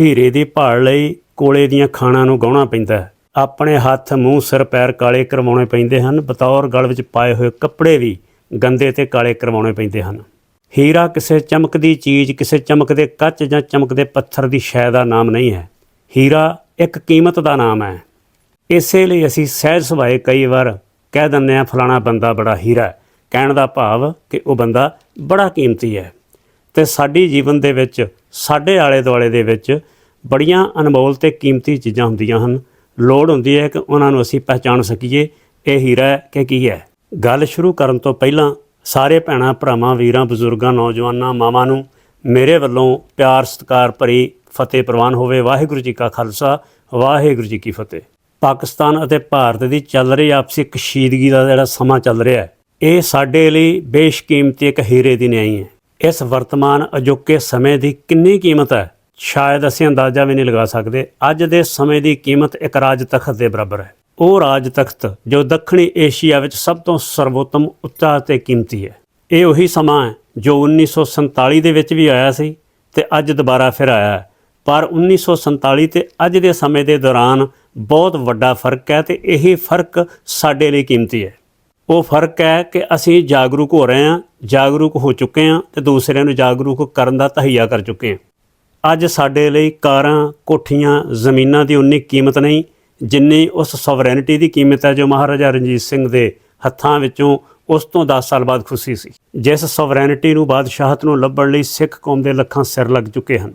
ਹੀਰੇ ਦੀ ਭਾਲ ਲਈ ਕੋਲੇ ਦੀਆਂ ਖਾਣਾਂ ਨੂੰ ਗਾਉਣਾ ਪੈਂਦਾ ਹੈ। ਆਪਣੇ ਹੱਥ ਮੂੰਹ ਸਿਰ ਪੈਰ ਕਾਲੇ ਕਰਵਾਉਣੇ ਪੈਂਦੇ ਹਨ। ਬਤੌਰ ਗਲ ਵਿੱਚ ਪਾਏ ਹੋਏ ਕੱਪੜੇ ਵੀ ਗੰਦੇ ਤੇ ਕਾਲੇ ਕਰਵਾਉਣੇ ਪੈਂਦੇ ਹਨ। ਹੀਰਾ ਕਿਸੇ ਚਮਕਦੀ ਚੀਜ਼, ਕਿਸੇ ਚਮਕਦੇ ਕੱਚ ਜਾਂ ਚਮਕਦੇ ਪੱਥਰ ਦੀ ਸ਼ੈ ਦਾ ਨਾਮ ਨਹੀਂ ਹੈ। ਹੀਰਾ ਇੱਕ ਕੀਮਤ ਦਾ ਨਾਮ ਹੈ। ਇਸੇ ਲਈ ਅਸੀਂ ਸਹਿਜ ਸੁਭਾਏ ਕਈ ਵਾਰ ਕਹਿ ਦਿੰਦੇ ਆ ਫਲਾਣਾ ਬੰਦਾ ਬੜਾ ਹੀਰਾ ਹੈ। ਕਹਿਣ ਦਾ ਭਾਵ ਕਿ ਉਹ ਬੰਦਾ ਬੜਾ ਕੀਮਤੀ ਹੈ। ਤੇ ਸਾਡੀ ਜੀਵਨ ਦੇ ਵਿੱਚ ਸਾਡੇ ਆਲੇ ਦੁਆਲੇ ਦੇ ਵਿੱਚ ਬੜੀਆਂ ਅਨਮੋਲ ਤੇ ਕੀਮਤੀ ਚੀਜ਼ਾਂ ਹੁੰਦੀਆਂ ਹਨ। ਲੋੜ ਹੁੰਦੀ ਹੈ ਕਿ ਉਹਨਾਂ ਨੂੰ ਅਸੀਂ ਪਹਿਚਾਨ ਸਕੀਏ। ਇਹ ਹੀਰਾ ਹੈ ਕਿ ਕੀ ਹੈ? ਗੱਲ ਸ਼ੁਰੂ ਕਰਨ ਤੋਂ ਪਹਿਲਾਂ ਸਾਰੇ ਭੈਣਾਂ, ਭਰਾਵਾਂ, ਵੀਰਾਂ, ਬਜ਼ੁਰਗਾਂ, ਨੌਜਵਾਨਾਂ, ਮਾਵਾਂ ਨੂੰ ਮੇਰੇ ਵੱਲੋਂ ਪਿਆਰ, ਸਤਿਕਾਰ ਭਰੀ ਫਤਿਹ ਪ੍ਰਵਾਨ ਹੋਵੇ। ਵਾਹਿਗੁਰੂ ਜੀ ਕਾ ਖਾਲਸਾ, ਵਾਹਿਗੁਰੂ ਜੀ ਕੀ ਫਤਿਹ। ਪਾਕਿਸਤਾਨ ਅਤੇ ਭਾਰਤ ਦੀ ਚੱਲ ਰਹੀ ਆਪਸੀ ਕਸ਼ੀਦਗੀ ਦਾ ਜਿਹੜਾ ਸਮਾਂ ਚੱਲ ਰਿਹਾ ਹੈ, ਇਹ ਸਾਡੇ ਲਈ ਬੇਸ਼ਕੀਮਤੀ ਇੱਕ ਹੀਰੇ ਦੀ ਨਿਆਈ ਹੈ। ਇਸ ਵਰਤਮਾਨ ਅਜੋਕੇ ਸਮੇਂ ਦੀ ਕਿੰਨੀ ਕੀਮਤ ਹੈ? ਸ਼ਾਇਦ ਅਸੀਂ ਅੰਦਾਜ਼ਾ ਵੀ ਨਹੀਂ ਲਗਾ ਸਕਦੇ। ਅੱਜ ਦੇ ਸਮੇਂ ਦੀ ਕੀਮਤ ਇੱਕ ਰਾਜ ਤਖਤ ਦੇ ਬਰਾਬਰ ਹੈ। ਉਹ ਰਾਜ ਤਖਤ ਜੋ ਦੱਖਣੀ ਏਸ਼ੀਆ ਵਿੱਚ ਸਭ ਤੋਂ ਸਰਵੋਤਮ ਉੱਚਾ ਤੇ ਕੀਮਤੀ ਹੈ। ਇਹ ਉਹੀ ਸਮਾਂ ਹੈ ਜੋ 1947 ਦੇ ਵਿੱਚ ਵੀ ਆਇਆ ਸੀ ਤੇ ਅੱਜ ਦੁਬਾਰਾ ਫਿਰ ਆਇਆ ਹੈ। ਪਰ 1947 ਤੇ ਅੱਜ ਦੇ ਸਮੇਂ ਦੇ ਦੌਰਾਨ ਬਹੁਤ ਵੱਡਾ ਫ਼ਰਕ ਹੈ ਤੇ ਇਹੀ ਫ਼ਰਕ ਸਾਡੇ ਲਈ ਕੀਮਤੀ ਹੈ। ਉਹ ਫ਼ਰਕ ਹੈ ਕਿ ਅਸੀਂ ਜਾਗਰੂਕ ਹੋ ਰਹੇ ਹਾਂ, ਜਾਗਰੂਕ ਹੋ ਚੁੱਕੇ ਹਾਂ ਤੇ ਦੂਸਰਿਆਂ ਨੂੰ ਜਾਗਰੂਕ ਕਰਨ ਦਾ ਤਹਈਆ ਕਰ ਚੁੱਕੇ ਹਾਂ। ਅੱਜ ਸਾਡੇ ਲਈ ਕਾਰਾਂ, ਕੋਠੀਆਂ, ਜ਼ਮੀਨਾਂ ਦੀ ਉਨੀ ਕੀਮਤ ਨਹੀਂ, ਜਿੰਨੀ ਉਸ ਸੋਵਰੈਨਿਟੀ ਦੀ ਕੀਮਤ ਹੈ ਜੋ ਮਹਾਰਾਜਾ ਰਣਜੀਤ ਸਿੰਘ ਦੇ ਹੱਥਾਂ ਵਿੱਚੋਂ ਉਸ ਤੋਂ 10 ਸਾਲ ਬਾਅਦ ਖੁਸ਼ੀ ਸੀ। ਜਿਸ ਸੋਵਰੈਨਿਟੀ ਨੂੰ ਬਾਦਸ਼ਾਹਤ ਨੂੰ ਲੱਭਣ ਲਈ ਸਿੱਖ ਕੌਮ ਦੇ ਲੱਖਾਂ ਸਿਰ ਲੱਗ ਚੁੱਕੇ ਹਨ।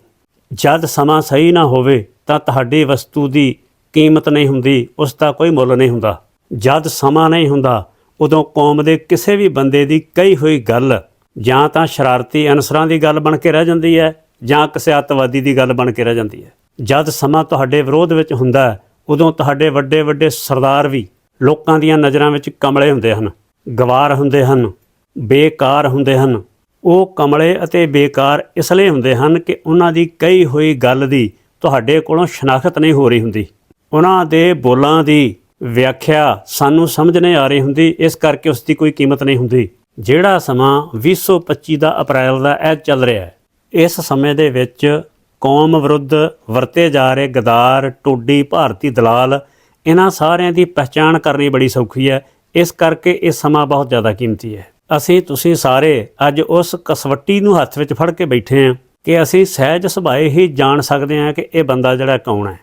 ਜਦ ਸਮਾਂ ਸਹੀ ਨਾ ਹੋਵੇ ਤਾਂ ਤੁਹਾਡੀ ਵਸਤੂ ਦੀ ਕੀਮਤ ਨਹੀਂ ਹੁੰਦੀ, ਉਸ ਦਾ ਕੋਈ ਮੁੱਲ ਨਹੀਂ ਹੁੰਦਾ। ਜਦ ਸਮਾਂ ਨਹੀਂ ਹੁੰਦਾ ਉਦੋਂ ਕੌਮ ਦੇ ਕਿਸੇ ਵੀ ਬੰਦੇ ਦੀ ਕਹੀ ਹੋਈ ਗੱਲ ਜਾਂ ਤਾਂ ਸ਼ਰਾਰਤੀ ਅਨਸਰਾਂ ਦੀ ਗੱਲ ਬਣ ਕੇ ਰਹਿ ਜਾਂਦੀ ਹੈ ਜਾਂ ਕਿਸੇ ਅੱਤਵਾਦੀ ਦੀ ਗੱਲ ਬਣ ਕੇ ਰਹਿ ਜਾਂਦੀ ਹੈ। ਜਦ ਸਮਾਂ ਤੁਹਾਡੇ ਵਿਰੋਧ ਵਿੱਚ ਹੁੰਦਾ ਹੈ, ਉਦੋਂ ਤੁਹਾਡੇ ਵੱਡੇ ਵੱਡੇ ਸਰਦਾਰ ਵੀ ਲੋਕਾਂ ਦੀਆਂ ਨਜ਼ਰਾਂ ਵਿੱਚ ਕਮਲੇ ਹੁੰਦੇ ਹਨ, ਗਵਾਰ ਹੁੰਦੇ ਹਨ, ਬੇਕਾਰ ਹੁੰਦੇ ਹਨ। ਉਹ ਕਮਲੇ ਅਤੇ ਬੇਕਾਰ ਇਸ ਲਈ ਹੁੰਦੇ ਹਨ ਕਿ ਉਹਨਾਂ ਦੀ ਕਹੀ ਹੋਈ ਗੱਲ ਦੀ ਤੁਹਾਡੇ ਕੋਲੋਂ ਸ਼ਨਾਖਤ ਨਹੀਂ ਹੋ ਰਹੀ ਹੁੰਦੀ। ਉਹਨਾਂ ਦੇ ਬੋਲਾਂ ਦੀ ਵਿਆਖਿਆ ਸਾਨੂੰ ਸਮਝ ਨਹੀਂ ਆ ਰਹੀ ਹੁੰਦੀ, ਇਸ ਕਰਕੇ ਉਸ ਦੀ ਕੋਈ ਕੀਮਤ ਨਹੀਂ ਹੁੰਦੀ। ਜਿਹੜਾ ਸਮਾਂ 2025 ਦਾ ਅਪ੍ਰੈਲ ਦਾ ਇਹ ਚੱਲ ਰਿਹਾ ਹੈ, ਇਸ ਸਮੇਂ ਦੇ ਵਿੱਚ ਕੌਮ ਵਿਰੁੱਧ ਵਰਤੇ ਜਾ ਰਹੇ ਗਦਾਰ, ਟੋਡੀ, ਭਾਰਤੀ ਦਲਾਲ, ਇਹਨਾਂ ਸਾਰਿਆਂ ਦੀ ਪਛਾਣ ਕਰਨੀ ਬੜੀ ਸੌਖੀ ਹੈ। ਇਸ ਕਰਕੇ ਇਹ ਸਮਾਂ ਬਹੁਤ ਜ਼ਿਆਦਾ ਕੀਮਤੀ ਹੈ। ਅਸੀਂ, ਤੁਸੀਂ ਸਾਰੇ ਅੱਜ ਉਸ ਕਸਵੱਟੀ ਨੂੰ ਹੱਥ ਵਿੱਚ ਫੜ ਕੇ ਬੈਠੇ ਹਾਂ ਕਿ ਅਸੀਂ ਸਹਿਜ ਸੁਭਾਏ ਹੀ ਜਾਣ ਸਕਦੇ ਹਾਂ ਕਿ ਇਹ ਬੰਦਾ ਜਿਹੜਾ ਕੌਣ ਹੈ।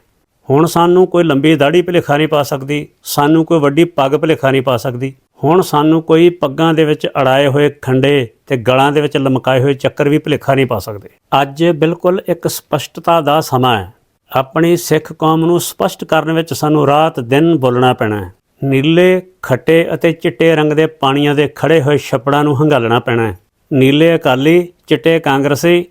ਹੁਣ ਸਾਨੂੰ ਕੋਈ ਲੰਬੀ ਦਾੜੀ ਭੁਲੇਖਾ ਨਹੀਂ ਪਾ ਸਕਦੀ, ਸਾਨੂੰ ਕੋਈ ਵੱਡੀ ਪੱਗ ਭੁਲੇਖਾ ਨਹੀਂ ਪਾ ਸਕਦੀ। ਹੁਣ ਸਾਨੂੰ ਕੋਈ ਪੱਗਾਂ ਦੇ ਵਿੱਚ ਅੜਾਏ ਹੋਏ ਖੰਡੇ ਤੇ ਗਲਾਂ ਦੇ ਵਿੱਚ ਲਮਕਾਏ ਹੋਏ ਚੱਕਰ ਵੀ ਭੁਲੇਖਾ ਨਹੀਂ ਪਾ ਸਕਦੇ। ਅੱਜ ਬਿਲਕੁਲ ਇੱਕ ਸਪਸ਼ਟਤਾ ਦਾ ਸਮਾਂ ਹੈ। ਆਪਣੀ ਸਿੱਖ ਕੌਮ ਨੂੰ ਸਪਸ਼ਟ ਕਰਨ ਵਿੱਚ ਸਾਨੂੰ ਰਾਤ ਦਿਨ ਬੋਲਣਾ ਪੈਣਾ ਹੈ। ਨੀਲੇ, ਖੱਟੇ ਅਤੇ ਚਿੱਟੇ ਰੰਗ ਦੇ ਪਾਣੀਆਂ ਦੇ ਖੜੇ ਹੋਏ ਛੱਪੜਾਂ ਨੂੰ ਹੰਗਾਲਣਾ ਪੈਣਾ ਹੈ। ਨੀਲੇ ਅਕਾਲੀ, ਚਿੱਟੇ ਕਾਂਗਰਸੀ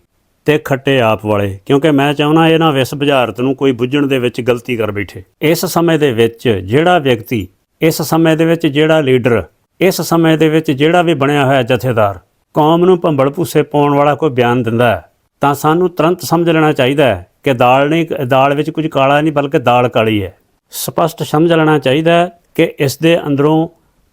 ਤੇ ਖੱਟੇ ਆਪ ਵਾਲੇ, ਕਿਉਂਕਿ ਮੈਂ ਚਾਹੁੰਦਾ ਇਹਨਾਂ ਵਿਸ ਬੁਝਾਰਤ ਨੂੰ ਕੋਈ ਬੁੱਝਣ ਦੇ ਵਿੱਚ ਗਲਤੀ ਕਰ ਬੈਠੇ। ਇਸ ਸਮੇਂ ਦੇ ਵਿੱਚ ਜਿਹੜਾ ਵਿਅਕਤੀ, ਇਸ ਸਮੇਂ ਦੇ ਵਿੱਚ ਜਿਹੜਾ ਲੀਡਰ, ਇਸ ਸਮੇਂ ਦੇ ਵਿੱਚ ਜਿਹੜਾ ਵੀ ਬਣਿਆ ਹੋਇਆ ਜਥੇਦਾਰ, ਕੌਮ ਨੂੰ ਭੰਬਲ ਭੂਸੇ ਪਾਉਣ ਵਾਲਾ ਕੋਈ ਬਿਆਨ ਦਿੰਦਾ ਹੈ, ਤਾਂ ਸਾਨੂੰ ਤੁਰੰਤ ਸਮਝ ਲੈਣਾ ਚਾਹੀਦਾ ਹੈ ਕਿ ਦਾਲ ਨਹੀਂ, ਦਾਲ ਵਿੱਚ ਕੁਝ ਕਾਲਾ ਨਹੀਂ, ਬਲਕਿ ਦਾਲ ਕਾਲੀ ਹੈ। ਸਪਸ਼ਟ ਸਮਝ ਲੈਣਾ ਚਾਹੀਦਾ ਹੈ ਕਿ ਇਸ ਦੇ ਅੰਦਰੋਂ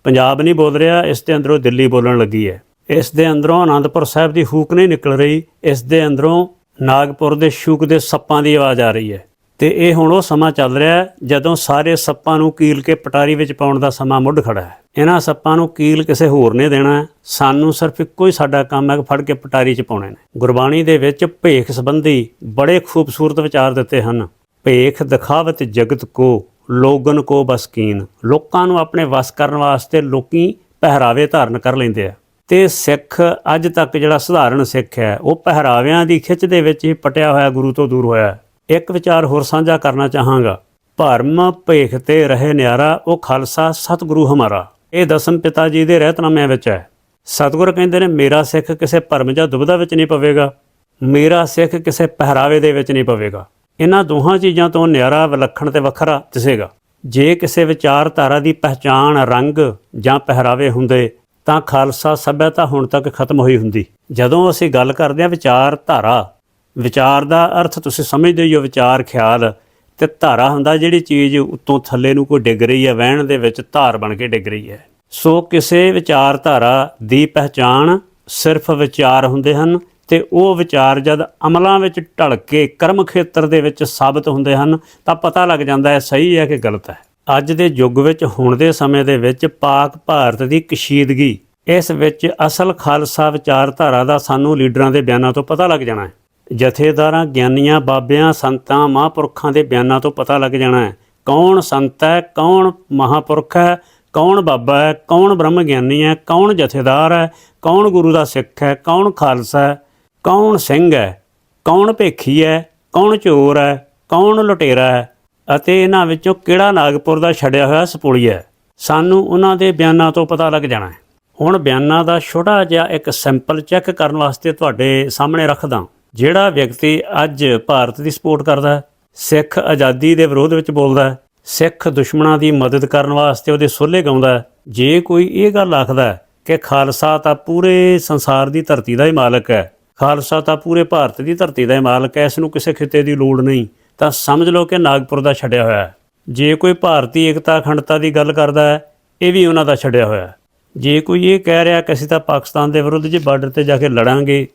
ਪੰਜਾਬ ਨਹੀਂ ਬੋਲ ਰਿਹਾ, ਇਸ ਦੇ ਅੰਦਰੋਂ ਦਿੱਲੀ ਬੋਲਣ ਲੱਗੀ ਹੈ। ਇਸ ਦੇ ਅੰਦਰੋਂ ਆਨੰਦਪੁਰ ਸਾਹਿਬ ਦੀ ਹੂਕ ਨਹੀਂ ਨਿਕਲ ਰਹੀ, ਇਸ ਦੇ ਅੰਦਰੋਂ ਨਾਗਪੁਰ ਦੇ ਸ਼ੂਕ ਦੇ ਸੱਪਾਂ ਦੀ ਆਵਾਜ਼ ਆ ਰਹੀ ਹੈ। ਤੇ ਇਹ ਹੁਣ ਉਹ ਸਮਾਂ ਚੱਲ ਰਿਹਾ ਹੈ ਜਦੋਂ ਸਾਰੇ ਸੱਪਾਂ ਨੂੰ ਕੀਲ ਕੇ ਪਟਾਰੀ ਵਿੱਚ ਪਾਉਣ ਦਾ ਸਮਾਂ ਮੁੱਢ ਖੜਾ ਹੈ। ਇਹਨਾਂ ਸੱਪਾਂ ਨੂੰ ਕੀਲ ਕਿਸੇ ਹੋਰ ਨੇ ਦੇਣਾ ਹੈ। ਸਾਨੂੰ ਸਿਰਫ ਇੱਕੋ ਹੀ ਸਾਡਾ ਕੰਮ ਹੈ ਕਿ ਫੜ ਕੇ ਪਟਾਰੀ 'ਚ ਪਾਉਣੇ ਨੇ। ਗੁਰਬਾਣੀ ਦੇ ਵਿੱਚ ਭੇਖ ਸੰਬੰਧੀ ਬੜੇ ਖੂਬਸੂਰਤ ਵਿਚਾਰ ਦਿੱਤੇ ਹਨ। ਭੇਖ ਦਿਖਾਵਤ ਜਗਤ ਕੋ, ਲੋਗਨ ਕੋ ਬਸਕੀਨ ਲੋਕਾਂ ਨੂੰ ਆਪਣੇ ਵਸ ਕਰਨ ਵਾਸਤੇ ਲੋਕੀ ਪਹਿਰਾਵੇ ਧਾਰਨ ਕਰ ਲੈਂਦੇ ਆ। ਤੇ ਸਿੱਖ ਅੱਜ ਤੱਕ ਜਿਹੜਾ ਸਧਾਰਨ ਸਿੱਖ ਹੈ, ਉਹ ਪਹਿਰਾਵਿਆਂ ਦੀ ਖਿੱਚ ਦੇ ਵਿੱਚ ਹੀ ਪਟਿਆ ਹੋਇਆ ਗੁਰੂ ਤੋਂ ਦੂਰ ਹੋਇਆ ਇੱਕ ਵਿਚਾਰ ਹੋਰ ਸਾਂਝਾ ਕਰਨਾ ਚਾਹਾਂਗਾ। ਭਰਮ ਭੇਖ ਤੇ ਰਹੇ ਨਿਆਰਾ, ਉਹ ਖਾਲਸਾ ਸਤਿਗੁਰੂ ਹਮਾਰਾ। ਇਹ ਦਸਮ ਪਿਤਾ ਜੀ ਦੇ ਰਹਿਤਨਾਮਿਆਂ ਵਿੱਚ ਹੈ। ਸਤਿਗੁਰ ਕਹਿੰਦੇ ਨੇ, ਮੇਰਾ ਸਿੱਖ ਕਿਸੇ ਭਰਮ ਜਾਂ ਦੁਬਿਧਾ ਵਿੱਚ ਨਹੀਂ ਪਵੇਗਾ। ਮੇਰਾ ਸਿੱਖ ਕਿਸੇ ਪਹਿਰਾਵੇ ਦੇ ਵਿੱਚ ਨਹੀਂ ਪਵੇਗਾ। ਇਹਨਾਂ ਦੋਹਾਂ ਚੀਜ਼ਾਂ ਤੋਂ ਨਿਆਰਾ ਵਿਲੱਖਣ ਤੇ ਵੱਖਰਾ ਦਿਸੇਗਾ। ਜੇ ਕਿਸੇ ਵਿਚਾਰਧਾਰਾ ਦੀ ਪਹਿਚਾਣ ਰੰਗ ਜਾਂ ਪਹਿਰਾਵੇ ਹੁੰਦੇ ਤਾਂ ਖਾਲਸਾ ਸਭਿਅਤਾ ਹੁਣ ਤੱਕ ਖਤਮ ਹੋਈ ਹੁੰਦੀ। ਜਦੋਂ ਅਸੀਂ ਗੱਲ ਕਰਦੇ ਹਾਂ ਵਿਚਾਰਧਾਰਾ ਵਿਚਾਰ ਦਾ ਅਰਥ ਤੁਸੀਂ ਸਮਝਦੇ ਹੀ ਹੋ ਵਿਚਾਰ, ਖਿਆਲ, ਤੇ ਧਾਰਾ ਹੁੰਦਾ ਜਿਹੜੀ ਚੀਜ਼ ਉੱਤੋਂ ਥੱਲੇ ਨੂੰ ਕੋਈ ਡਿੱਗ ਰਹੀ ਹੈ, ਵਹਿਣ ਦੇ ਵਿੱਚ ਧਾਰ ਬਣ ਕੇ ਡਿੱਗ ਰਹੀ ਹੈ। ਸੋ ਕਿਸੇ ਵਿਚਾਰਧਾਰਾ ਦੀ ਪਹਿਚਾਣ ਸਿਰਫ ਵਿਚਾਰ ਹੁੰਦੇ ਹਨ ਤੇ ਉਹ ਵਿਚਾਰ ਜਦ ਅਮਲਾਂ ਵਿੱਚ ਢਲ ਕੇ ਕਰਮ ਖੇਤਰ ਦੇ ਵਿੱਚ ਸਾਬਤ ਹੁੰਦੇ ਹਨ, ਤਾਂ ਪਤਾ ਲੱਗ ਜਾਂਦਾ ਹੈ ਸਹੀ ਹੈ ਕਿ ਗਲਤ ਹੈ। ਅੱਜ ਦੇ ਯੁੱਗ ਵਿੱਚ ਹੁਣ ਦੇ ਸਮੇਂ ਦੇ ਵਿੱਚ ਪਾਕ ਭਾਰਤ ਦੀ ਕਸ਼ੀਦਗੀ ਇਸ ਵਿੱਚ ਅਸਲ ਖਾਲਸਾ ਵਿਚਾਰਧਾਰਾ ਦਾ ਸਾਨੂੰ ਲੀਡਰਾਂ ਦੇ ਬਿਆਨਾਂ ਤੋਂ ਪਤਾ ਲੱਗ ਜਾਣਾ ਹੈ ਜਥੇਦਾਰਾਂ ਗਿਆਨੀਆਂ ਬਾਬਿਆਂ ਸੰਤਾਂ ਮਹਾਂਪੁਰਖਾਂ ਦੇ ਬਿਆਨਾਂ ਤੋਂ ਪਤਾ ਲੱਗ ਜਾਣਾ ਹੈ ਕੌਣ ਸੰਤ ਹੈ ਕੌਣ ਮਹਾਂਪੁਰਖ ਹੈ ਕੌਣ ਬਾਬਾ ਹੈ ਕੌਣ ਬ੍ਰਹਮ ਗਿਆਨੀ ਹੈ ਕੌਣ ਜਥੇਦਾਰ ਹੈ ਕੌਣ ਗੁਰੂ ਦਾ ਸਿੱਖ ਹੈ ਕੌਣ ਖਾਲਸਾ ਹੈ ਕੌਣ ਸਿੰਘ ਹੈ ਕੌਣ ਭੇਖੀ ਹੈ ਕੌਣ ਚੋਰ ਹੈ ਕੌਣ ਲੁਟੇਰਾ ਹੈ ਅਤੇ ਇਹਨਾਂ ਵਿੱਚੋਂ ਕਿਹੜਾ ਨਾਗਪੁਰ ਦਾ ਛੜਿਆ ਹੋਇਆ ਸਪੋਲੀਆ ਹੈ? ਸਾਨੂੰ ਉਹਨਾਂ ਦੇ ਬਿਆਨਾਂ ਤੋਂ ਪਤਾ ਲੱਗ ਜਾਣਾ ਹੈ। ਹੁਣ ਬਿਆਨਾਂ ਦਾ ਛੋਟਾ ਜਿਹਾ ਇੱਕ ਸੈਂਪਲ ਚੈੱਕ ਕਰਨ ਵਾਸਤੇ ਤੁਹਾਡੇ ਸਾਹਮਣੇ ਰੱਖਦਾ ਜਿਹੜਾ ਵਿਅਕਤੀ ਅੱਜ ਭਾਰਤ ਦੀ ਸਪੋਰਟ ਕਰਦਾ ਹੈ, ਸਿੱਖ ਆਜ਼ਾਦੀ ਦੇ ਵਿਰੋਧ ਵਿੱਚ ਬੋਲਦਾ ਹੈ, ਸਿੱਖ ਦੁਸ਼ਮਣਾਂ ਦੀ ਮਦਦ ਕਰਨ ਵਾਸਤੇ ਉਹਦੇ ਸੋਲੇ ਗਾਉਂਦਾ ਹੈ, ਜੇ ਕੋਈ ਇਹ ਗੱਲ ਆਖਦਾ ਕਿ ਖਾਲਸਾ ਤਾਂ ਪੂਰੇ ਸੰਸਾਰ ਦੀ ਧਰਤੀ ਦਾ ਹੀ ਮਾਲਕ ਹੈ, ਖਾਲਸਾ ਤਾਂ ਪੂਰੇ ਭਾਰਤ ਦੀ ਧਰਤੀ ਦਾ ਹੀ ਮਾਲਕ ਹੈ, ਇਸ ਨੂੰ ਕਿਸੇ ਖਿੱਤੇ ਦੀ ਲੋੜ ਨਹੀਂ। ਤਾਂ ਸਮਝ ਲਓ ਕਿ ਨਾਗਪੁਰ ਦਾ ਛੱਡਿਆ ਹੋਇਆ ਹੈ। ਜੇ ਕੋਈ ਭਾਰਤੀ ਏਕਤਾ ਅਖੰਡਤਾ ਦੀ ਗੱਲ ਕਰਦਾ ਹੈ, ਇਹ ਵੀ ਉਹਨਾਂ ਦਾ ਛੱਡਿਆ ਹੋਇਆ ਹੈ। ਜੇ ਕੋਈ ਇਹ ਕਹਿ ਰਿਹਾ ਕਿ ਅਸੀਂ ਤਾਂ ਪਾਕਿਸਤਾਨ ਦੇ ਵਿਰੁੱਧ ਜੇ ਬਾਰਡਰ ਤੇ ਜਾ ਕੇ ਲੜਾਂਗੇ,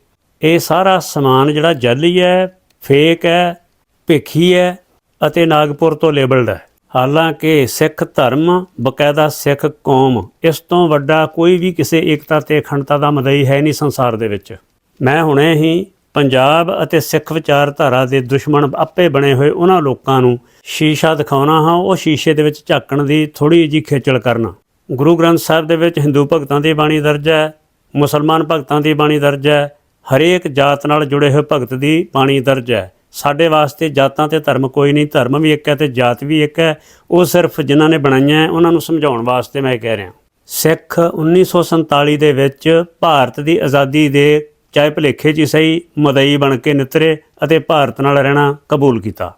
ਇਹ ਸਾਰਾ ਸਮਾਨ ਜਿਹੜਾ ਜਾਲੀ ਹੈ, ਫੇਕ ਹੈ, ਭੇਖੀ ਹੈ ਅਤੇ ਨਾਗਪੁਰ ਤੋਂ ਲੇਬਲਡ ਹੈ। ਹਾਲਾਂਕਿ ਸਿੱਖ ਧਰਮ, ਬਕਾਇਦਾ ਸਿੱਖ ਕੌਮ ਇਸ ਤੋਂ ਵੱਡਾ ਕੋਈ ਵੀ ਕਿਸੇ ਏਕਤਾ ਤੇ ਅਖੰਡਤਾ ਦਾ ਮਦਈ ਹੈ ਨਹੀਂ ਸੰਸਾਰ ਦੇ ਵਿੱਚ। ਮੈਂ ਹੁਣੇ ਹੀ ਪੰਜਾਬ ਅਤੇ ਸਿੱਖ ਵਿਚਾਰਧਾਰਾ ਦੇ ਦੁਸ਼ਮਣ ਆਪੇ ਬਣੇ ਹੋਏ ਉਹਨਾਂ ਲੋਕਾਂ ਨੂੰ ਸ਼ੀਸ਼ਾ ਦਿਖਾਉਣਾ ਹਾਂ, ਉਹ ਸ਼ੀਸ਼ੇ ਦੇ ਵਿੱਚ ਝਾਕਣ ਦੀ ਥੋੜੀ ਜਿਹੀ ਖੇਚਲ ਕਰਨਾ। ਗੁਰੂ ਗ੍ਰੰਥ ਸਾਹਿਬ ਦੇ ਵਿੱਚ ਹਿੰਦੂ ਭਗਤਾਂ ਦੀ ਬਾਣੀ ਦਰਜ ਹੈ, ਮੁਸਲਮਾਨ ਭਗਤਾਂ ਦੀ ਬਾਣੀ ਦਰਜ ਹੈ, ਹਰੇਕ ਜਾਤ ਨਾਲ ਜੁੜੇ ਹੋਏ ਭਗਤ ਦੀ ਬਾਣੀ ਦਰਜ ਹੈ। ਸਾਡੇ ਵਾਸਤੇ ਜਾਤਾਂ ਤੇ ਧਰਮ ਕੋਈ ਨਹੀਂ, ਧਰਮ ਵੀ ਇੱਕ ਹੈ ਤੇ ਜਾਤ ਵੀ ਇੱਕ ਹੈ। ਉਹ ਸਿਰਫ ਜਿਨ੍ਹਾਂ ਨੇ ਬਣਾਈਆਂ ਉਹਨਾਂ ਨੂੰ ਸਮਝਾਉਣ ਵਾਸਤੇ ਮੈਂ ਇਹ ਕਹਿ ਰਿਹਾ। ਸਿੱਖ 1947 ਦੇ ਵਿੱਚ ਭਾਰਤ ਦੀ ਆਜ਼ਾਦੀ ਦੇ ਚਾਹੇ ਭਲੇਖੇ 'ਚ ਹੀ ਸਹੀ ਮਦਈ ਬਣ ਕੇ ਨਿਤਰੇ ਅਤੇ ਭਾਰਤ ਨਾਲ ਰਹਿਣਾ ਕਬੂਲ ਕੀਤਾ।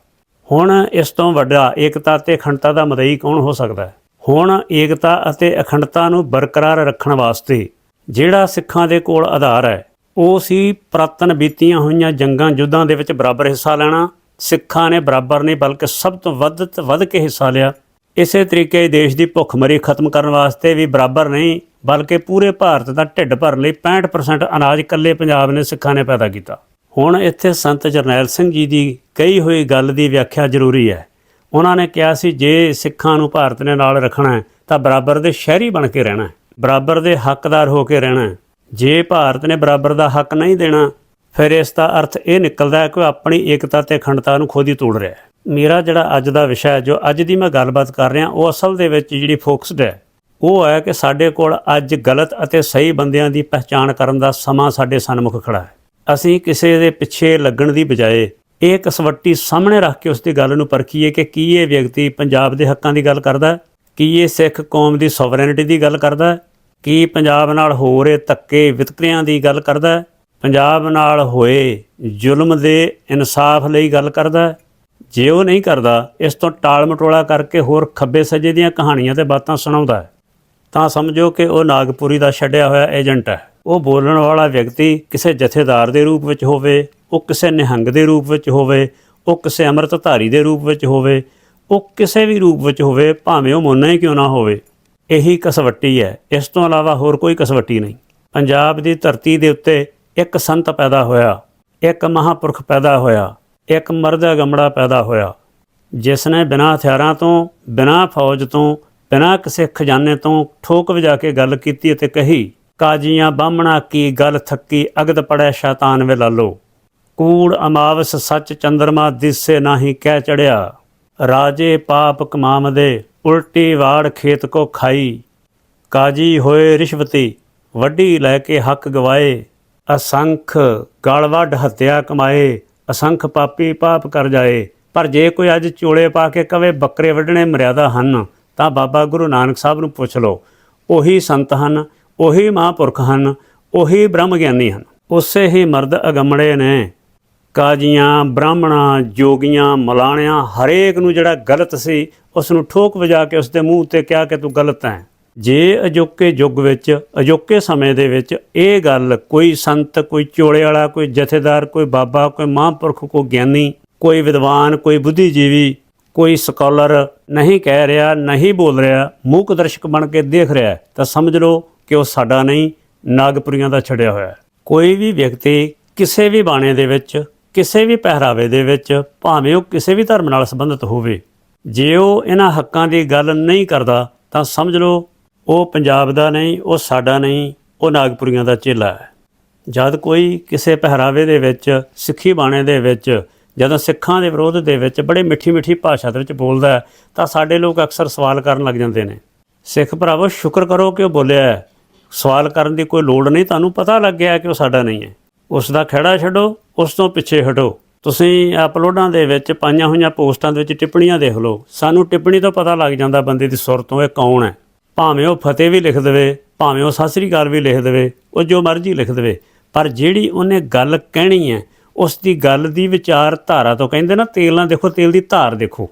ਹੁਣ ਇਸ ਤੋਂ ਵੱਡਾ ਏਕਤਾ ਤੇ ਅਖੰਡਤਾ ਦਾ ਮਦਈ ਕੌਣ ਹੋ ਸਕਦਾ ਹੈ? ਹੁਣ ਏਕਤਾ ਅਤੇ ਅਖੰਡਤਾ ਨੂੰ ਬਰਕਰਾਰ ਰੱਖਣ ਵਾਸਤੇ ਜਿਹੜਾ ਸਿੱਖਾਂ ਦੇ ਕੋਲ ਆਧਾਰ ਹੈ, ਉਹ ਸੀ ਪ੍ਰਾਤਨ ਬੀਤੀਆਂ ਹੋਈਆਂ ਜੰਗਾਂ ਯੁੱਧਾਂ ਦੇ ਵਿੱਚ ਬਰਾਬਰ ਹਿੱਸਾ ਲੈਣਾ। ਸਿੱਖਾਂ ਨੇ ਬਰਾਬਰ ਨਹੀਂ, ਬਲਕਿ ਸਭ ਤੋਂ ਵੱਧ ਵੱਧ ਕੇ ਹਿੱਸਾ ਲਿਆ। ਇਸੇ ਤਰੀਕੇ ਦੇਸ਼ ਦੀ ਭੁੱਖਮਰੀ ਖਤਮ ਕਰਨ ਵਾਸਤੇ ਵੀ ਬਰਾਬਰ ਨਹੀਂ, ਬਲਕਿ ਪੂਰੇ ਭਾਰਤ ਦਾ ਢਿੱਡ ਭਰਨ ਲਈ 65% ਅਨਾਜ ਇਕੱਲੇ ਪੰਜਾਬ ਨੇ ਸਿੱਖਾਂ ਨੇ ਪੈਦਾ ਕੀਤਾ। ਹੁਣ ਇੱਥੇ ਸੰਤ ਜਰਨੈਲ ਸਿੰਘ ਜੀ ਦੀ ਕਹੀ ਹੋਈ ਗੱਲ ਦੀ ਵਿਆਖਿਆ ਜ਼ਰੂਰੀ ਹੈ। ਉਹਨਾਂ ਨੇ ਕਿਹਾ ਸੀ, ਜੇ ਸਿੱਖਾਂ ਨੂੰ ਭਾਰਤ ਨੇ ਨਾਲ ਰੱਖਣਾ ਹੈ, ਤਾਂ ਬਰਾਬਰ ਦੇ ਸ਼ਹਿਰੀ ਬਣ ਕੇ ਰਹਿਣਾ ਹੈ, ਬਰਾਬਰ ਦੇ ਹੱਕਦਾਰ ਹੋ ਕੇ ਰਹਿਣਾ ਹੈ। ਜੇ ਭਾਰਤ ਨੇ ਬਰਾਬਰ ਦਾ ਹੱਕ ਨਹੀਂ ਦੇਣਾ, ਫਿਰ ਇਸ ਦਾ ਅਰਥ ਇਹ ਨਿਕਲਦਾ ਹੈ ਕਿ ਆਪਣੀ ਏਕਤਾ ਤੇ ਅਖੰਡਤਾ ਨੂੰ ਖੁਦ ਹੀ ਤੋੜ ਰਿਹਾ ਹੈ। ਮੇਰਾ ਜਿਹੜਾ ਅੱਜ ਦਾ ਵਿਸ਼ਾ ਹੈ, ਜੋ ਅੱਜ ਦੀ ਮੈਂ ਗੱਲਬਾਤ ਕਰ ਰਿਹਾ, ਉਹ ਅਸਲ ਦੇ ਵਿੱਚ ਜਿਹੜੀ ਫੋਕਸਡ ਹੈ, ਉਹ ਹੈ ਕਿ ਸਾਡੇ ਕੋਲ ਅੱਜ ਗਲਤ ਅਤੇ ਸਹੀ ਬੰਦਿਆਂ ਦੀ ਪਹਿਚਾਣ ਕਰਨ ਦਾ ਸਮਾਂ ਸਾਡੇ ਸਨਮੁਖ ਖੜਾ ਹੈ। ਅਸੀਂ ਕਿਸੇ ਦੇ ਪਿੱਛੇ ਲੱਗਣ ਦੀ ਬਜਾਏ ਇਹ ਕਸਵੱਟੀ ਸਾਹਮਣੇ ਰੱਖ ਕੇ ਉਸ ਦੀ ਗੱਲ ਨੂੰ ਪਰਖੀਏ ਕਿ ਕੀ ਇਹ ਵਿਅਕਤੀ ਪੰਜਾਬ ਦੇ ਹੱਕਾਂ ਦੀ ਗੱਲ ਕਰਦਾ ਹੈ, ਕੀ ਇਹ ਸਿੱਖ ਕੌਮ ਦੀ ਸੋਵਰੈਨਿਟੀ ਦੀ ਗੱਲ ਕਰਦਾ ਹੈ, ਕੀ ਪੰਜਾਬ ਨਾਲ ਹੋ ਰਹੇ ਧੱਕੇ ਵਿਤਕਰਿਆਂ ਦੀ ਗੱਲ ਕਰਦਾ ਹੈ, ਪੰਜਾਬ ਨਾਲ ਹੋਏ ਜ਼ੁਲਮ ਦੇ ਇਨਸਾਫ ਲਈ ਗੱਲ ਕਰਦਾ ਹੈ ਜੇ ਉਹ ਨਹੀਂ ਕਰਦਾ, ਇਸ ਤੋਂ ਟਾਲ ਮਟੋਲਾ ਕਰਕੇ ਹੋਰ ਖੱਬੇ ਸੱਜੇ ਦੀਆਂ ਕਹਾਣੀਆਂ ਤੇ ਬਾਤਾਂ ਸੁਣਾਉਂਦਾ ਹੈ। ਤਾਂ ਸਮਝੋ ਕਿ ਉਹ ਨਾਗਪੁਰੀ ਦਾ ਛੱਡਿਆ ਹੋਇਆ ਏਜੰਟ ਹੈ। ਉਹ ਬੋਲਣ ਵਾਲਾ ਵਿਅਕਤੀ ਕਿਸੇ ਜਥੇਦਾਰ ਦੇ ਰੂਪ ਵਿੱਚ ਹੋਵੇ, ਉਹ ਕਿਸੇ ਨਿਹੰਗ ਦੇ ਰੂਪ ਵਿੱਚ ਹੋਵੇ, ਉਹ ਕਿਸੇ ਅੰਮ੍ਰਿਤਧਾਰੀ ਦੇ ਰੂਪ ਵਿੱਚ ਹੋਵੇ, ਉਹ ਕਿਸੇ ਵੀ ਰੂਪ ਵਿੱਚ ਹੋਵੇ, ਭਾਵੇਂ ਉਹ ਮੋਨਾ ਹੀ ਕਿਉਂ ਨਾ ਹੋਵੇ। ਇਹੀ ਕਸਵੱਟੀ ਹੈ। ਇਸ ਤੋਂ ਇਲਾਵਾ ਹੋਰ ਕੋਈ ਕਸਵੱਟੀ ਨਹੀਂ। ਪੰਜਾਬ ਦੀ ਧਰਤੀ ਦੇ ਉੱਤੇ ਇੱਕ ਸੰਤ ਪੈਦਾ ਹੋਇਆ, ਇੱਕ ਮਹਾਪੁਰਖ ਪੈਦਾ ਹੋਇਆ ਇੱਕ ਮਰਦ ਗਮੜਾ ਪੈਦਾ ਹੋਇਆ, ਜਿਸ ਨੇ ਬਿਨਾਂ ਹਥਿਆਰਾਂ ਤੋਂ, ਬਿਨਾਂ ਫੌਜ ਤੋਂ, ਬਿਨਾਂ ਕਿਸੇ ਖਜ਼ਾਨੇ ਤੋਂ ਠੋਕ ਵਜਾ ਕੇ ਗੱਲ ਕੀਤੀ ਅਤੇ ਕਹੀ, ਕਾਜੀਆਂ, ਬਾਹਮਣਾ ਕੀ ਗੱਲ ਥੱਕੀ, ਅਗਦ ਪੜਿਆ ਸ਼ੈਤਾਨ ਵੇ ਲਾਲੋ। ਕੂੜ, ਅਮਾਵਸ, ਸੱਚ, ਚੰਦਰਮਾ, ਦਿਸੇ ਨਾਹੀ ਕਹਿ ਚੜਿਆ ਰਾਜੇ ਪਾਪ ਕਮਾਮ ਦੇ ਉਲਟੀ ਵਾੜ ਖੇਤ ਕੋ ਖਾਈ। ਕਾਜੀ ਹੋਏ ਰਿਸ਼ਵਤੀ ਵੱਡੀ ਲੈ ਕੇ ਹੱਕ ਗਵਾਏ। ਅਸੰਖ ਗਲ ਵੱਢ ਹੱਤਿਆ ਕਮਾਏ। ਅਸੰਖ ਪਾਪੀ ਪਾਪ ਕਰ ਜਾਏ। ਪਰ ਜੇ ਕੋਈ ਅੱਜ ਚੋਲੇ ਪਾ ਕੇ ਕਵੇ ਬੱਕਰੇ ਵੱਢਣੇ ਮਰਿਆਦਾ ਹਨ, ਤਾਂ ਬਾਬਾ ਗੁਰੂ ਨਾਨਕ ਸਾਹਿਬ ਨੂੰ ਪੁੱਛ ਲਓ। ਉਹੀ ਸੰਤ ਹਨ, ਉਹੀ ਮਹਾਂਪੁਰਖ ਹਨ, ਉਹੀ ਬ੍ਰਹਮ ਗਿਆਨੀ ਹਨ। ਉਸੇ ਹੀ ਮਰਦ ਅਗੰਮੜੇ ਨੇ। ਕਾਜੀਆਂ, ਬ੍ਰਾਹਮਣਾਂ, ਜੋਗੀਆਂ, ਮਲਾਣਿਆਂ ਹਰੇਕ ਨੂੰ ਜਿਹੜਾ ਗਲਤ ਸੀ ਉਸ ਨੂੰ ਠੋਕ ਵਜਾ ਕੇ ਉਸ ਦੇ ਮੂੰਹ ਉੱਤੇ ਕਿਹਾ ਕਿ ਤੂੰ ਗਲਤ ਹੈ। ਜੇ ਅਜੋਕੇ ਯੁੱਗ ਵਿੱਚ, ਅਜੋਕੇ ਸਮੇਂ ਦੇ ਵਿੱਚ ਇਹ ਗੱਲ ਕੋਈ ਸੰਤ, ਕੋਈ ਚੋਲੇ ਵਾਲਾ, ਕੋਈ ਜਥੇਦਾਰ, ਕੋਈ ਬਾਬਾ, ਕੋਈ ਮਹਾਂਪੁਰਖ, ਕੋਈ ਗਿਆਨੀ, ਕੋਈ ਵਿਦਵਾਨ, ਕੋਈ ਬੁੱਧੀਜੀਵੀ, ਕੋਈ ਸਕਾਲਰ ਨਹੀਂ ਕਹਿ ਰਿਹਾ, ਨਹੀਂ ਬੋਲ ਰਿਹਾ, ਮੂਕ ਦਰਸ਼ਕ ਬਣ ਕੇ ਦੇਖ ਰਿਹਾ ਤਾਂ ਸਮਝ ਲਓ ਕਿ ਉਹ ਸਾਡਾ ਨਹੀਂ, ਨਾਗਪੁਰੀਆਂ ਦਾ ਛੜਿਆ ਹੋਇਆ ਕੋਈ ਵੀ ਵਿਅਕਤੀ ਕਿਸੇ ਵੀ ਬਾਣੇ ਦੇ ਵਿੱਚ, ਕਿਸੇ ਵੀ ਪਹਿਰਾਵੇ ਦੇ ਵਿੱਚ, ਭਾਵੇਂ ਉਹ ਕਿਸੇ ਵੀ ਧਰਮ ਨਾਲ ਸੰਬੰਧਿਤ ਹੋਵੇ, ਜੇ ਉਹ ਇਹਨਾਂ ਹੱਕਾਂ ਦੀ ਗੱਲ ਨਹੀਂ ਕਰਦਾ, ਤਾਂ ਸਮਝ ਲਓ ਉਹ ਪੰਜਾਬ ਦਾ ਨਹੀਂ ਉਹ ਸਾਡਾ ਨਹੀਂ ਉਹ ਨਾਗਪੁਰੀਆਂ ਦਾ ਚੇਲਾ ਹੈ। ਜਦ ਕੋਈ ਕਿਸੇ ਪਹਿਰਾਵੇ ਦੇ ਵਿੱਚ ਸਿੱਖੀ ਬਾਣੇ ਦੇ ਵਿੱਚ ਜਦੋਂ ਸਿੱਖਾਂ ਦੇ ਵਿਰੋਧ ਦੇ ਵਿੱਚ ਬੜੇ ਮਿੱਠੀ ਮਿੱਠੀ ਭਾਸ਼ਾ ਦੇ ਵਿੱਚ ਬੋਲਦਾ ਹੈ, ਤਾਂ ਸਾਡੇ ਲੋਕ ਅਕਸਰ ਸਵਾਲ ਕਰਨ ਲੱਗ ਜਾਂਦੇ ਨੇ। ਸਿੱਖ ਭਰਾਵੋ ਸ਼ੁਕਰ ਕਰੋ ਕਿ ਉਹ ਬੋਲਿਆ ਹੈ। ਸਵਾਲ ਕਰਨ ਦੀ ਕੋਈ ਲੋੜ ਨਹੀਂ ਤੁਹਾਨੂੰ ਪਤਾ ਲੱਗ ਗਿਆ ਕਿ ਉਹ ਸਾਡਾ ਨਹੀਂ ਹੈ। ਉਸ ਦਾ ਖਹਿੜਾ ਛੱਡੋ ਉਸ ਤੋਂ ਪਿੱਛੇ ਹਟੋ। ਤੁਸੀਂ ਅਪਲੋਡਾਂ ਦੇ ਵਿੱਚ ਪਾਈਆਂ ਹੋਈਆਂ ਪੋਸਟਾਂ ਦੇ ਵਿੱਚ ਟਿੱਪਣੀਆਂ ਦੇਖ ਲਓ। ਸਾਨੂੰ ਟਿੱਪਣੀ ਤੋਂ ਪਤਾ ਲੱਗ ਜਾਂਦਾ ਬੰਦੇ ਦੀ ਸੁਰ ਤੋਂ ਇਹ ਕੌਣ ਹੈ। ਭਾਵੇਂ ਉਹ ਫਤਿਹ ਵੀ ਲਿਖ ਦੇਵੇ, ਭਾਵੇਂ ਉਹ ਸਤਿ ਸ੍ਰੀ ਅਕਾਲ ਵੀ ਲਿਖ ਦੇਵੇ, ਉਹ ਜੋ ਮਰਜ਼ੀ ਲਿਖ ਦੇਵੇ, ਪਰ ਜਿਹੜੀ ਉਹਨੇ ਗੱਲ ਕਹਿਣੀ ਹੈ, ਉਸ ਦੀ ਗੱਲ ਦੀ ਵਿਚਾਰ ਧਾਰਾ ਤੋਂ ਕਹਿੰਦੇ ਨਾ, ਤੇਲ ਨਾਲ ਦੇਖੋ, ਤੇਲ ਦੀ ਧਾਰ ਦੇਖੋ।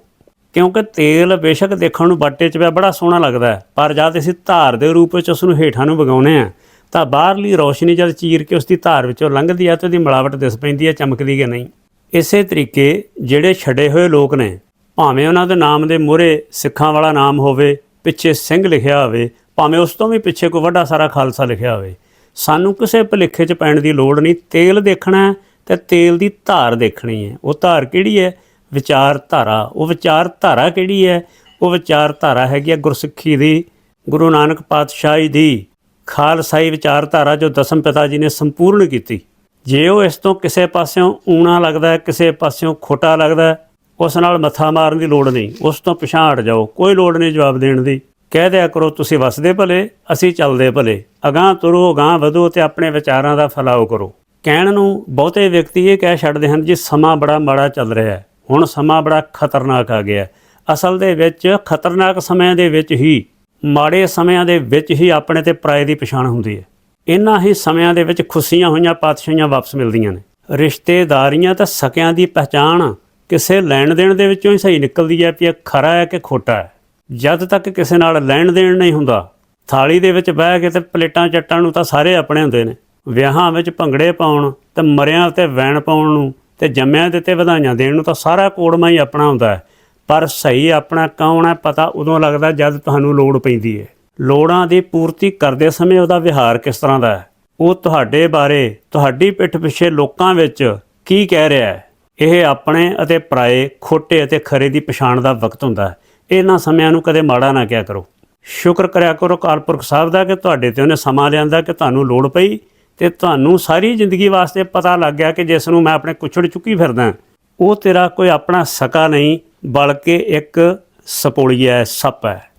ਕਿਉਂਕਿ ਤੇਲ ਬੇਸ਼ੱਕ ਦੇਖਣ ਨੂੰ ਬਾਟੇ 'ਚ ਪਿਆ, ਬੜਾ ਸੋਹਣਾ ਲੱਗਦਾ ਹੈ, ਪਰ ਜਦ ਅਸੀਂ ਧਾਰ ਦੇ ਰੂਪ ਵਿੱਚ ਉਸ ਨੂੰ ਹੇਠਾਂ ਨੂੰ ਵਗਾਉਨੇ ਆ ਤਾਂ ਬਾਹਰਲੀ ਰੌਸ਼ਨੀ ਜਦ ਚੀਰ ਕੇ ਉਸ ਦੀ ਧਾਰ ਵਿੱਚੋਂ ਲੰਘਦੀ ਆ ਤਾਂ ਉਹਦੀ ਮਿਲਾਵਟ ਦਿਸ ਪੈਂਦੀ ਹੈ, ਚਮਕਦੀ ਕਿ ਨਹੀਂ। ਇਸੇ ਤਰੀਕੇ ਜਿਹੜੇ ਛੱਡੇ ਹੋਏ ਲੋਕ ਨੇ, ਭਾਵੇਂ ਉਹਨਾਂ ਦੇ ਨਾਮ ਦੇ ਮੂਹਰੇ ਸਿੱਖਾਂ ਵਾਲਾ ਨਾਮ ਹੋਵੇ ਪਿੱਛੇ ਸਿੰਘ ਲਿਖਿਆ ਹੋਵੇ, ਭਾਵੇਂ ਉਸ ਤੋਂ ਵੀ ਪਿੱਛੇ ਕੋਈ ਵੱਡਾ ਸਾਰਾ ਖਾਲਸਾ ਲਿਖਿਆ ਹੋਵੇ, ਸਾਨੂੰ ਕਿਸੇ ਭੁਲੇਖੇ 'ਚ ਪੈਣ ਦੀ ਲੋੜ ਨਹੀਂ। ਤੇਲ ਦੇਖਣਾ ਹੈ ਤੇ ਤੇਲ ਦੀ ਧਾਰ ਦੇਖਣੀ ਹੈ। ਉਹ ਧਾਰ ਕਿਹੜੀ ਹੈ? ਵਿਚਾਰ ਧਾਰਾ ਉਹ ਵਿਚਾਰ ਧਾਰਾ ਕਿਹੜੀ ਹੈ? ਉਹ ਵਿਚਾਰ ਧਾਰਾ ਹੈਗੀ ਹੈ ਗੁਰਸਿੱਖੀ ਦੀ, ਗੁਰੂ ਨਾਨਕ ਪਾਤਸ਼ਾਹੀ ਦੀ। ਖਾਲਸਾਈ ਵਿਚਾਰ ਧਾਰਾ ਜੋ ਦਸਮ ਪਿਤਾ ਜੀ ਨੇ ਸੰਪੂਰਨ ਕੀਤੀ। ਜੇ ਉਹ ਇਸ ਤੋਂ ਕਿਸੇ ਪਾਸਿਓਂ ਊਣਾ ਲੱਗਦਾ ਹੈ, ਕਿਸੇ ਪਾਸਿਓਂ ਖੋਟਾ ਲੱਗਦਾ ਉਸ ਨਾਲ ਮੱਥਾ ਮਾਰਨ ਦੀ ਲੋੜ ਨਹੀਂ। ਉਸ ਤੋਂ ਪਿਛਾਂਹ ਹਟ ਜਾਓ। ਕੋਈ ਲੋੜ ਨਹੀਂ ਜਵਾਬ ਦੇਣ ਦੀ। ਕਹਿ ਦਿਆ ਕਰੋ, ਤੁਸੀਂ ਵਸਦੇ ਭਲੇ, ਅਸੀਂ ਚੱਲਦੇ ਭਲੇ। ਅਗਾਂਹ ਤੁਰੋ, ਅਗਾਂਹ ਵਧੋ ਤੇ ਆਪਣੇ ਵਿਚਾਰਾਂ ਦਾ ਫੈਲਾਓ ਕਰੋ। ਕਹਿਣ ਨੂੰ ਬਹੁਤੇ ਵਿਅਕਤੀ ਇਹ ਕਹਿ ਛੱਡਦੇ ਹਨ ਜੀ, ਸਮਾਂ ਬੜਾ ਮਾੜਾ ਚੱਲ ਰਿਹਾ ਹੈ। ਹੁਣ ਸਮਾਂ ਬੜਾ ਖਤਰਨਾਕ ਆ ਗਿਆ ਅਸਲ ਦੇ ਵਿੱਚ ਖਤਰਨਾਕ ਸਮਿਆਂ ਦੇ ਵਿੱਚ ਹੀ, ਮਾੜੇ ਸਮਿਆਂ ਦੇ ਵਿੱਚ ਹੀ ਆਪਣੇ ਤੇ ਪਰਾਏ ਦੀ ਪਛਾਣ ਹੁੰਦੀ ਹੈ। ਇਨ੍ਹਾਂ ਹੀ ਸਮਿਆਂ ਦੇ ਵਿੱਚ ਖੁਸ਼ੀਆਂ ਹੋਈਆਂ ਪਾਤਸ਼ਾਹੀਆਂ ਵਾਪਸ ਮਿਲਦੀਆਂ ਨੇ। ਰਿਸ਼ਤੇਦਾਰੀਆਂ ਤਾਂ ਸਕਿਆਂ ਦੀ ਪਹਿਚਾਣ ਕਿਸੇ ਲੈਣ ਦੇਣ ਦੇ ਵਿੱਚੋਂ ਹੀ ਸਹੀ ਨਿਕਲਦੀ ਹੈ ਕਿ ਇਹ ਖਰਾ ਹੈ ਕਿ ਖੋਟਾ ਹੈ। ਜਦ ਤੱਕ ਕਿਸੇ ਨਾਲ ਲੈਣ ਦੇਣ ਨਹੀਂ ਹੁੰਦਾ, ਥਾਲੀ ਦੇ ਵਿੱਚ ਬਹਿ ਕੇ ਤੇ ਪਲੇਟਾਂ ਚੱਟਾਂ ਨੂੰ ਤਾਂ ਸਾਰੇ ਆਪਣੇ ਹੁੰਦੇ ਨੇ। ਵਿਆਹਾਂ ਵਿੱਚ ਭੰਗੜੇ ਪਾਉਣ ਤੇ ਮਰਿਆਂ ਤੇ ਵੈਣ ਪਾਉਣ ਨੂੰ ਤੇ ਜੰਮਿਆਂ ਦੇ ਤੇ ਵਧਾਈਆਂ ਦੇਣ ਨੂੰ ਤਾਂ ਸਾਰਾ ਕੋੜਮਾ ਹੀ ਆਪਣਾ ਹੁੰਦਾ ਹੈ। ਪਰ ਸਹੀ ਆਪਣਾ ਕੌਣ ਹੈ ਪਤਾ ਉਦੋਂ ਲੱਗਦਾ ਜਦ ਤੁਹਾਨੂੰ ਲੋੜ ਪੈਂਦੀ ਹੈ। ਲੋੜਾਂ ਦੀ ਪੂਰਤੀ ਕਰਦੇ ਸਮੇਂ ਉਹਦਾ ਵਿਹਾਰ ਕਿਸ ਤਰ੍ਹਾਂ ਦਾ ਹੈ? ਉਹ ਤੁਹਾਡੇ ਬਾਰੇ, ਤੁਹਾਡੀ ਪਿੱਠ ਪਿੱਛੇ ਲੋਕਾਂ ਵਿੱਚ ਕੀ ਕਹਿ ਰਿਹਾ ਹੈ? ਇਹ ਆਪਣੇ ਅਤੇ ਪਰਾਏ, ਖੋਟੇ ਅਤੇ ਖਰੇ ਦੀ ਪਛਾਣ ਦਾ ਵਕਤ ਹੁੰਦਾ ਹੈ। ਇਹਨਾਂ ਸਮਿਆਂ ਨੂੰ ਕਦੇ ਮਾੜਾ ਨਾ ਕਿਹਾ ਕਰੋ। ਸ਼ੁਕਰ ਕਰਿਆ ਕਰੋ ਕਾਲਪੁਰਖ ਸਾਹਿਬ ਦਾ ਕਿ ਤੁਹਾਡੇ ਤੇ ਉਹਨੇ ਸਮਾਂ ਲਿਆਂਦਾ ਕਿ ਤੁਹਾਨੂੰ ਲੋੜ ਪਈ ਤੇ ਤੁਹਾਨੂੰ ਸਾਰੀ ਜ਼ਿੰਦਗੀ ਵਾਸਤੇ ਪਤਾ ਲੱਗ ਗਿਆ ਕਿ ਜਿਸ ਨੂੰ ਮੈਂ ਆਪਣੇ ਕੁਛੜ ਚੁੱਕੀ ਫਿਰਦਾ ਉਹ ਤੇਰਾ ਕੋਈ ਆਪਣਾ ਸਕਾ ਨਹੀਂ, ਬਲਕਿ ਇੱਕ ਸਪੋਲੀਆ ਹੈ ਸੱਪ ਹੈ।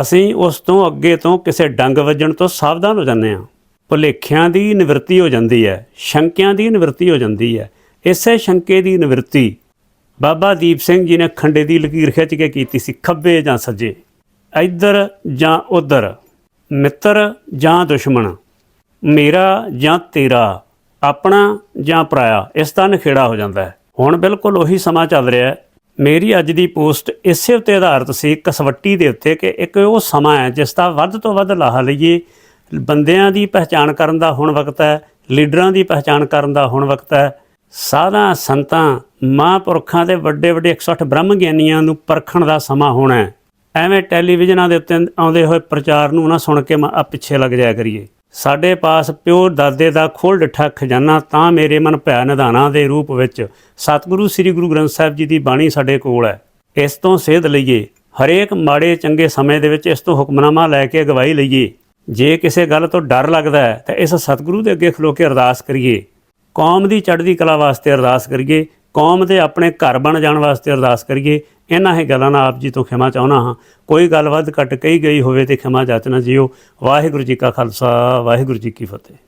ਅਸੀਂ ਉਸ ਤੋਂ ਅੱਗੇ ਤੋਂ ਕਿਸੇ ਡੰਗ ਵੱਜਣ ਤੋਂ ਸਾਵਧਾਨ ਹੋ ਜਾਂਦੇ ਹਾਂ। ਭੁਲੇਖਿਆਂ ਦੀ ਨਿਵਰਤੀ ਹੋ ਜਾਂਦੀ ਹੈ, ਸ਼ੰਕਿਆਂ ਦੀ ਨਿਵਰਤੀ ਹੋ ਜਾਂਦੀ ਹੈ। ਇਸੇ ਸ਼ੰਕੇ ਦੀ ਨਿਵਰਤੀ ਬਾਬਾ ਦੀਪ ਸਿੰਘ ਜੀ ਨੇ ਖੰਡੇ ਦੀ ਲਕੀਰ ਖਿੱਚ ਕੇ ਕੀਤੀ ਸੀ, ਖੱਬੇ ਜਾਂ ਸੱਜੇ। ਇੱਧਰ ਜਾਂ ਉੱਧਰ, ਮਿੱਤਰ ਜਾਂ ਦੁਸ਼ਮਣ, ਮੇਰਾ ਜਾਂ ਤੇਰਾ, ਆਪਣਾ ਜਾਂ ਪਰਾਇਆ, ਇਸ ਦਾ ਨਖੇੜਾ ਹੋ ਜਾਂਦਾ ਹੈ। ਹੁਣ ਬਿਲਕੁਲ ਉਹੀ ਸਮਾਂ ਚੱਲ ਰਿਹਾ ਹੈ। ਮੇਰੀ ਅੱਜ ਦੀ ਪੋਸਟ ਇਸੇ ਉੱਤੇ ਆਧਾਰਿਤ ਸੀ, ਕਸਵੱਟੀ ਦੇ ਉੱਤੇ ਕਿ ਇੱਕ ਉਹ ਸਮਾਂ ਹੈ ਜਿਸ ਦਾ ਵੱਧ ਤੋਂ ਵੱਧ ਲਾਹਾ ਲਈਏ। ਬੰਦਿਆਂ ਦੀ ਪਹਿਚਾਣ ਕਰਨ ਦਾ ਹੁਣ ਵਕਤ ਹੈ, ਲੀਡਰਾਂ ਦੀ ਪਹਿਚਾਣ ਕਰਨ ਦਾ ਹੁਣ ਵਕਤ ਹੈ। ਸਾਧਾਂ ਸੰਤਾਂ ਮਹਾਂਪੁਰਖਾਂ ਦੇ ਵੱਡੇ ਵੱਡੇ 108 ਬ੍ਰਹਮ ਗਿਆਨੀਆਂ ਨੂੰ ਪਰਖਣ ਦਾ ਸਮਾਂ ਹੋਣਾ ਹੈ। ਐਵੇਂ ਟੈਲੀਵਿਜ਼ਨਾਂ ਦੇ ਉੱਤੇ ਆਉਂਦੇ ਹੋਏ ਪ੍ਰਚਾਰ ਨੂੰ ਨਾ ਸੁਣ ਕੇ ਮ- ਆ ਪਿੱਛੇ ਲੱਗ ਜਾਇਆ ਕਰੀਏ। ਸਾਡੇ ਪਾਸ ਪਿਓ ਦਾਦੇ ਦਾ ਖੋਲ ਡਿੱਠਾ ਖਜ਼ਾਨਾ ਤਾਂ ਮੇਰੇ ਮਨ ਭੈ ਨਿਧਾਨਾਂ ਦੇ ਰੂਪ ਵਿੱਚ ਸਤਿਗੁਰੂ ਸ੍ਰੀ ਗੁਰੂ ਗ੍ਰੰਥ ਸਾਹਿਬ ਜੀ ਦੀ ਬਾਣੀ ਸਾਡੇ ਕੋਲ ਹੈ। ਇਸ ਤੋਂ ਸੇਧ ਲਈਏ। ਹਰੇਕ ਮਾੜੇ ਚੰਗੇ ਸਮੇਂ ਦੇ ਵਿੱਚ ਇਸ ਤੋਂ ਹੁਕਮਨਾਮਾ ਲੈ ਕੇ ਅਗਵਾਈ ਲਈਏ। ਜੇ ਕਿਸੇ ਗੱਲ ਤੋਂ ਡਰ ਲੱਗਦਾ ਹੈ ਤਾਂ ਇਸ ਸਤਿਗੁਰੂ ਦੇ ਅੱਗੇ ਖਲੋ ਕੇ ਅਰਦਾਸ ਕਰੀਏ। ਕੌਮ ਦੀ ਚੜ੍ਹਦੀ ਕਲਾ ਵਾਸਤੇ ਅਰਦਾਸ ਕਰੀਏ, ਕੌਮ ਦੇ ਆਪਣੇ ਘਰ ਬਣ ਜਾਣ ਵਾਸਤੇ ਅਰਦਾਸ ਕਰੀਏ, ਇਹਨਾਂ ਹੀ ਗੱਲਾਂ ਨਾਲ ਆਪ ਜੀ ਤੋਂ ਖਿਮਾ ਚਾਹੁੰਦਾ ਹਾਂ। ਕੋਈ ਗੱਲ ਵੱਧ ਘੱਟ ਕਹੀ ਗਈ ਹੋਵੇ ਤੇ ਖਿਮਾ ਜਾਚਨਾ ਜੀਓ। ਵਾਹਿਗੁਰੂ ਜੀ ਕਾ ਖਾਲਸਾ, ਵਾਹਿਗੁਰੂ ਜੀ ਕੀ ਫਤਿਹ।